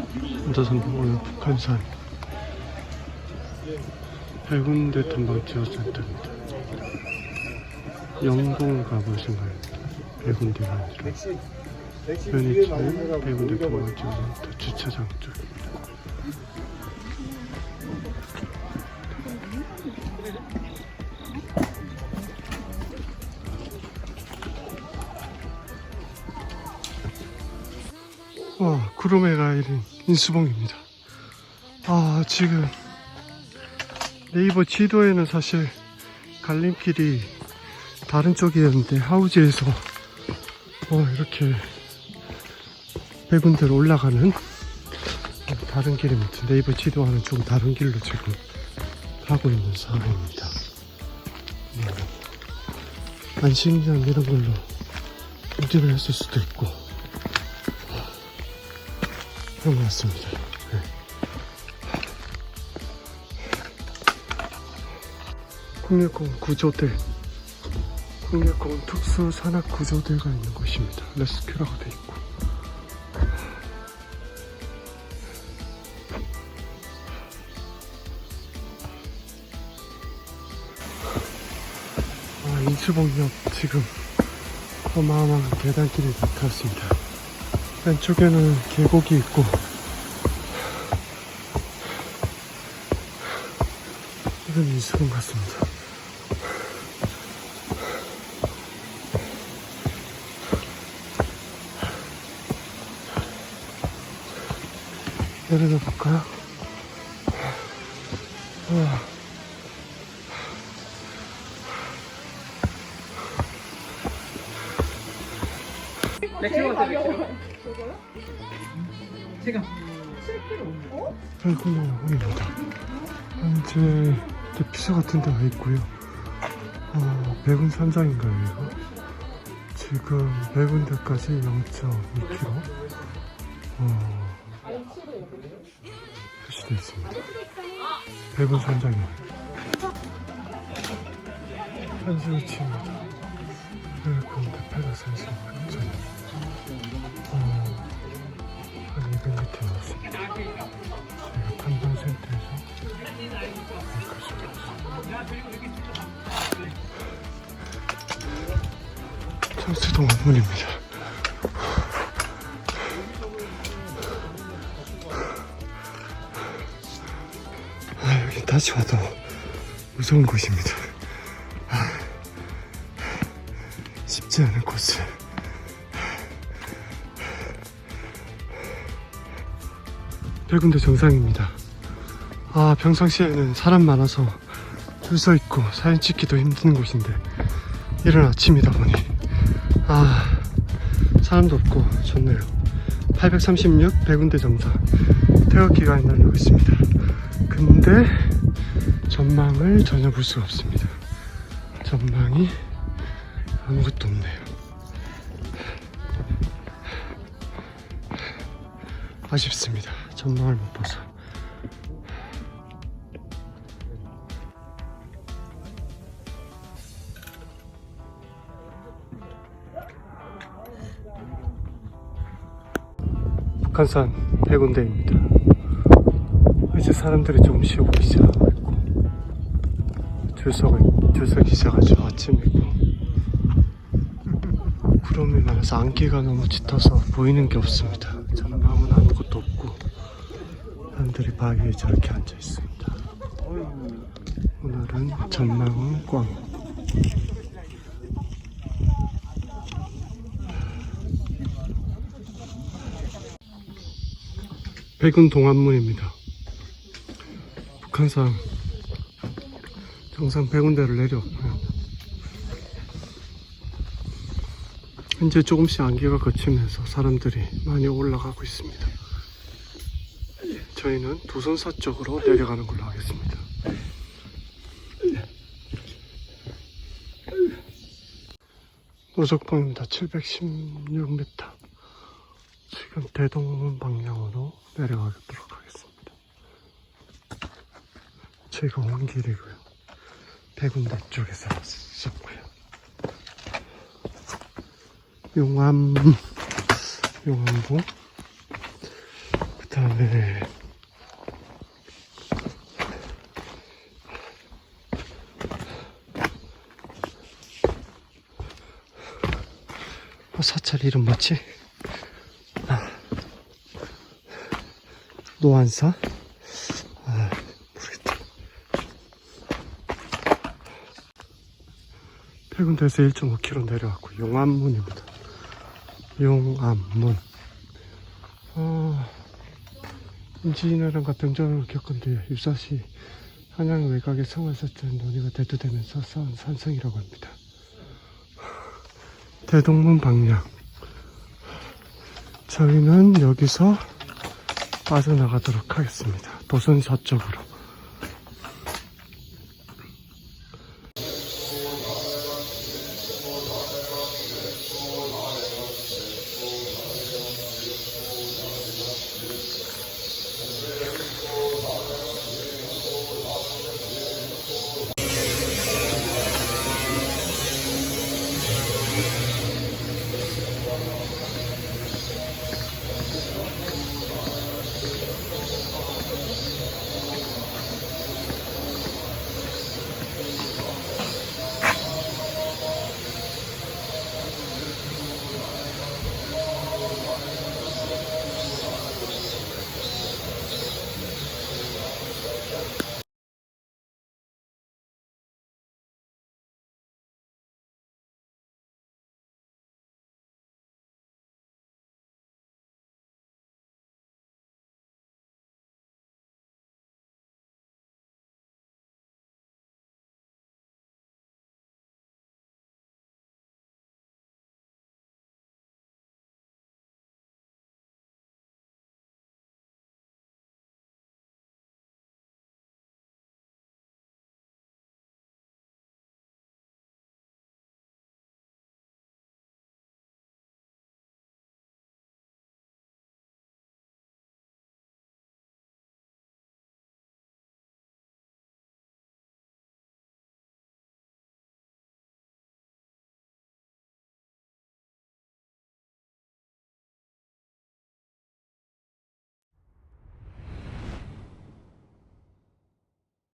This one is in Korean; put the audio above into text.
혼자선 오늘 북한산 해군대 탐방 지원센터입니다. 영동을 가볼 생각입니다. 해군대가 아니라 현이철 해군대 탐방 지원센터 주차장 쪽 와, 구름의 가일인 인수봉입니다. 아, 지금 네이버 지도에는 사실 갈림길이 다른 쪽이었는데 하우지에서 어, 이렇게 배군대로 올라가는 다른 길입니다. 네이버 지도와는 좀 다른 길로 지금 가고 있는 상황입니다. 네. 안심장 이런 걸로 운전을 했을 수도 있고 그런 것 같습니다. 네. 국립공원 구조대 국립공원 특수산악구조대가 있는 곳입니다. 레스큐라고 돼 있고 아, 인수봉역 지금 어마어마한 계단길이 붙었습니다. 왼쪽에는 계곡이 있고 이건 인수봉 같습니다. 내려가 볼까요? 우와. 먹어요? 제가 어? 아이고 여기입니다 현재 이렇게 피자 같은 데가 있고요 어, 백운 산장인가요 이거? 지금 백운 데까지 0.2km 어, 표시되어 있습니다 백운 산장이에요 현수치입니다 백운 대패가 산신 6.2 철수동 원문입니다. 아, 여기 다시 와도 무서운 곳입니다. 아, 쉽지 않은 곳을. 백운대 정상입니다. 아, 평상시에는 사람 많아서 줄 서 있고 사진 찍기도 힘든 곳인데 이른 아침이다 보니 아, 사람도 없고 좋네요. 836 백운대 정상 태극기가 날리고 있습니다. 근데 전망을 전혀 볼 수가 없습니다. 전망이 아무것도 없네요. 아쉽습니다. 전망을 못 봐서. 북한산 백운대입니다. 이제 사람들이 조금씩 오기 시작하고 있고 줄서가 줄서기 시작하죠 아침이고 구름이 많아서 안개가 너무 짙어서 보이는 게 없습니다. 전망은 아무것도 없고 사람들이 바위에 저렇게 앉아 있습니다. 오늘은 전망은 꽝. 백운 동안문입니다. 북한산 정상 백운대를 내려왔고요. 현재 조금씩 안개가 걷히면서 사람들이 많이 올라가고 있습니다. 저희는 도선사 쪽으로 내려가는 걸로 하겠습니다. 노석봉입니다. 716m. 지금 대동문 방향으로 내려가도록 하겠습니다. 저희가 온 길이고요. 백운대 쪽에서 왔었고요. 용암, 용암봉. 그 다음에 사찰 이름 뭐지? 아, 노안사? 아, 모르겠다. 폐군도에서 1.5km 내려왔고 용암문입니다. 용암문. 아, 임진왜란과 병전을 겪은 뒤에 유사시 한양 외곽의 성을 썼던 논의가 대두되면서 쌓은 산성이라고 합니다. 대동문 방향. 저희는 여기서 빠져나가도록 하겠습니다. 도선 서쪽으로.